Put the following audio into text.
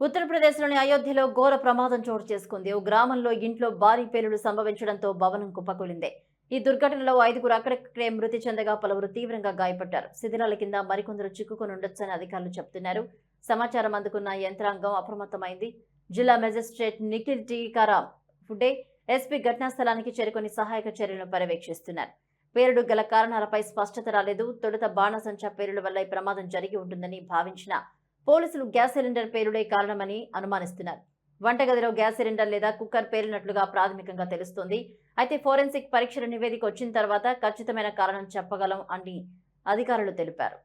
ఉత్తరప్రదేశ్లోని అయోధ్యలో ఘోర ప్రమాదం చోటు చేసుకుంది. ఓ గ్రామంలో ఇంట్లో భారీ పేలుడు సంభవించడంతో భవనం కుప్పకూలింది. ఈ దుర్ఘటనలో ఐదుగురు అక్కడక్కడే మృతి చెందగా పలువురు తీవ్రంగా గాయపడ్డారు. శిథిలాల కింద మరికొందరు చిక్కుకొని ఉండొచ్చని అధికారులు చెబుతున్నారు. సమాచారం అందుకున్న యంత్రాంగం అప్రమత్తమైంది. జిల్లా మెజిస్ట్రేట్ నిఖిల్ టీకారాం ఫుడే ఎస్పీ ఘటనా స్థలానికి చేరుకొని సహాయక చర్యలను పర్యవేక్షిస్తున్నారు. పేలుడు గల కారణాలపై స్పష్టత రాలేదు. తొలుత బాణసంచా పేలుడు వల్ల ఈ ప్రమాదం జరిగి ఉంటుందని భావించిన పోలీసులు గ్యాస్ సిలిండర్ పేలుడే కారణమని అనుమానిస్తున్నారు. వంటగదిలో గ్యాస్ సిలిండర్ లేదా కుక్కర్ పేలినట్లుగా ప్రాథమికంగా తెలుస్తోంది. అయితే ఫోరెన్సిక్ పరీక్షల నివేదిక వచ్చిన తర్వాత ఖచ్చితమైన కారణం చెప్పగలం అని అధికారులు తెలిపారు.